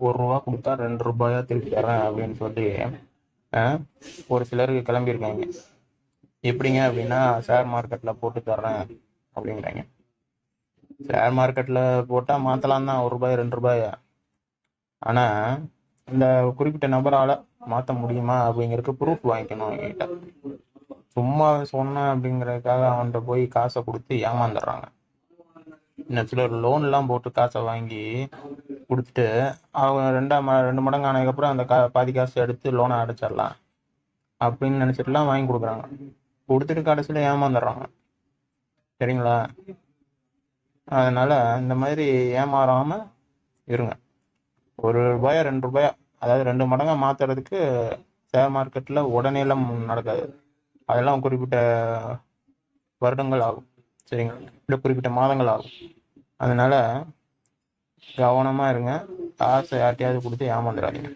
ஒரு ரூபா கொடுத்தா ரெண்டு ரூபாயா திருப்பி தரேன் அப்படின்னு சொல்லி அஹ், ஒரு சிலருக்கு கிளம்பியிருக்காங்க. எப்படிங்க அப்படின்னா ஷேர் மார்க்கெட்டில் போட்டு தர்றேன் அப்படிங்கிறாங்க. ஷேர் மார்க்கெட்டில் போட்டால் மாற்றலாம் தான் ஒரு ரூபாய் ரெண்டு ரூபாய்? ஆனால் இந்த குறிப்பிட்ட நபரால் மாற்ற முடியுமா அப்படிங்கிறதுக்கு ப்ரூஃப் வாங்கிக்கணும் என்கிட்ட சும்மா சொன்னேன் அப்படிங்கிறதுக்காக அவன்கிட்ட போய் காசை கொடுத்து ஏமாந்துடுறாங்க. சில சிலர் லோன்லாம் போட்டு காசை வாங்கி கொடுத்துட்டு அவங்க ரெண்டாம் ம- ரெண்டு மடங்கு ஆனதுக்கப்புறம் அந்த கா பாதி காசு எடுத்து லோனை அடைச்சிடலாம் அப்படின்னு நினச்சிட்டுலாம் வாங்கி கொடுக்குறாங்க. கொடுத்துட்டு கடைசியில் ஏமாந்துடுறாங்க. சரிங்களா? அதனால இந்த மாதிரி ஏமாறாம இருங்க. ஒரு ரூபாயா ரெண்டு ரூபாயா அதாவது ரெண்டு மடங்கா மாத்துறதுக்கு ஷேர் மார்க்கெட்டில் உடனேலாம் நடக்காது. அதெல்லாம் குறிப்பிட்ட வருடங்கள் ஆகும். சரிங்களா? இப்படி குறிப்பிட்ட மாதங்கள் ஆகும் அதனால கவனமாக இருங்க. காசை யார்ட்டையாவது கொடுத்து ஏமாந்துடாதீங்க.